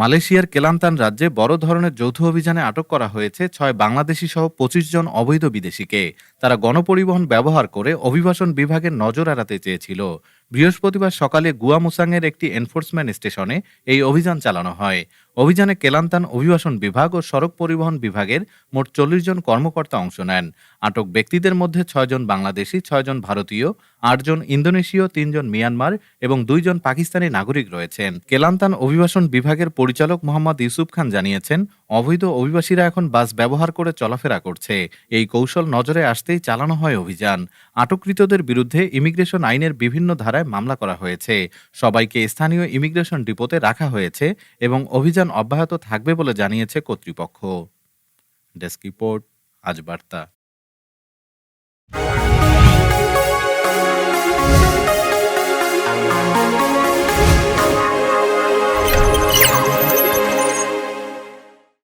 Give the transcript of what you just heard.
মালয়েশিয়ার কেলান্তান রাজ্যে বড় ধরনের যৌথ অভিযানে আটক করা হয়েছে ছয় বাংলাদেশি সহ পঁচিশ জন অবৈধ বিদেশিকে। তারা গণপরিবহন ব্যবহার করে অভিবাসন বিভাগের নজর এড়াতে চেয়েছিল। বৃহস্পতিবার সকালে গুয়ামুসাংয়ের একটি এনফোর্সমেন্ট স্টেশনে এই অভিযান চালানো হয়। অভিযানে কেলান্তান অভিবাসন বিভাগ ও সড়ক পরিবহন বিভাগের মোট চল্লিশ জন কর্মকর্তা অংশ নেন। আটক ব্যক্তিদের মধ্যে ছয়জন বাংলাদেশি ছয়জন ভারতীয় আটজন ইন্দোনেশীয় তিনজন মিয়ানমার এবং দুইজন পাকিস্তানি নাগরিক রয়েছেন। কেলান্তান অভিবাসন বিভাগের পরিচালক মোহাম্মদ ইউসুফ খান জানিয়েছেন, অবৈধ অভিবাসীরা এখন বাস ব্যবহার করে চলাফেরা করছে। এই কৌশল নজরে আসতেই চালানো হয় অভিযান। আটককৃতদের বিরুদ্ধে ইমিগ্রেশন আইনের বিভিন্ন ধারায় মামলা করা হয়েছে। সবাইকে স্থানীয় ইমিগ্রেশন ডিপোতে রাখা হয়েছে এবং অভিযান অব্যাহত থাকবে বলে জানিয়েছে কর্তৃপক্ষ। ডেস্ক রিপোর্ট আজ বার্তা।